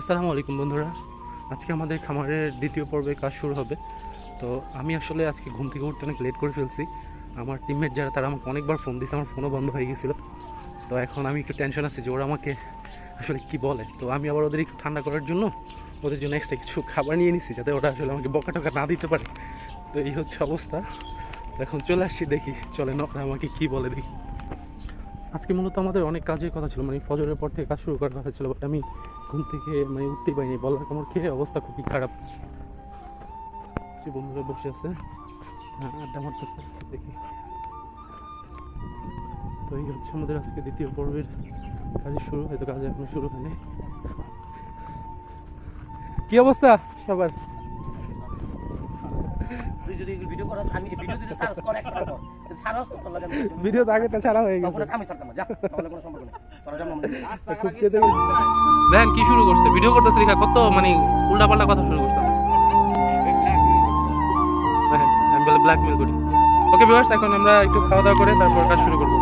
আসসালামু আলাইকুম বন্ধুরা। আজকে আমাদের খামারের দ্বিতীয় পর্বে কাজ শুরু হবে। তো আমি আসলে আজকে ঘুম থেকে উঠতে অনেক লেট করে ফেলছি। আমার টিমমেট যারা, তারা আমাকে অনেকবার ফোন দিয়েছে, আমার ফোনও বন্ধ হয়ে গেছিল। তো এখন আমি একটু টেনশন আছি যে ওরা আমাকে আসলে কি বলে। তো আমি আবার ওদের একটু ঠান্ডা করার জন্য ওদের জন্য এক্সট্রা কিছু খাবার নিয়ে নিছি, যাতে ওরা আসলে আমাকে বকা টকা না দিতে পারে। তো এই হচ্ছে অবস্থা। এখন চলে আসছি দেখি চলে ওরা আমাকে কি বলে দেখি। আজকে মূলত আমাদের অনেক কাজের কথা ছিল মানে ফজরের পর থেকে কাজ শুরু করার কথা ছিল বাট আমি ঘুম থেকে মানে উঠতেই পারিনি বলার কামড় খেয়ে অবস্থা খুবই খারাপ। যে বন্ধুরা বসে আছে হ্যাঁ, আড্ডা মারতেছে দেখি। তো এই হচ্ছে আমাদের আজকে দ্বিতীয় পর্বের কাজের শুরু হয়তো কাজ এখনও শুরু হয়নি। কি অবস্থা সবার? ভিডিও করো আমি ভিডিও সার্চ ভিডিও তো আগেটা ছাড়া হয়ে গেছে। আমি ছাড়তাম না যা তাহলে কোনো সম্পর্ক নেই। তোরা জন্ম খুব চেতে দেখেন কি শুরু করছে? ভিডিও করতেছে রেখা কত মানে উল্টা পাল্টা কথা শুরু করছে। আমি বলে ব্ল্যাকমেল করি। ওকে বিভার্স এখন আমরা একটু খাওয়া দাওয়া করে তারপর কাজ শুরু করব।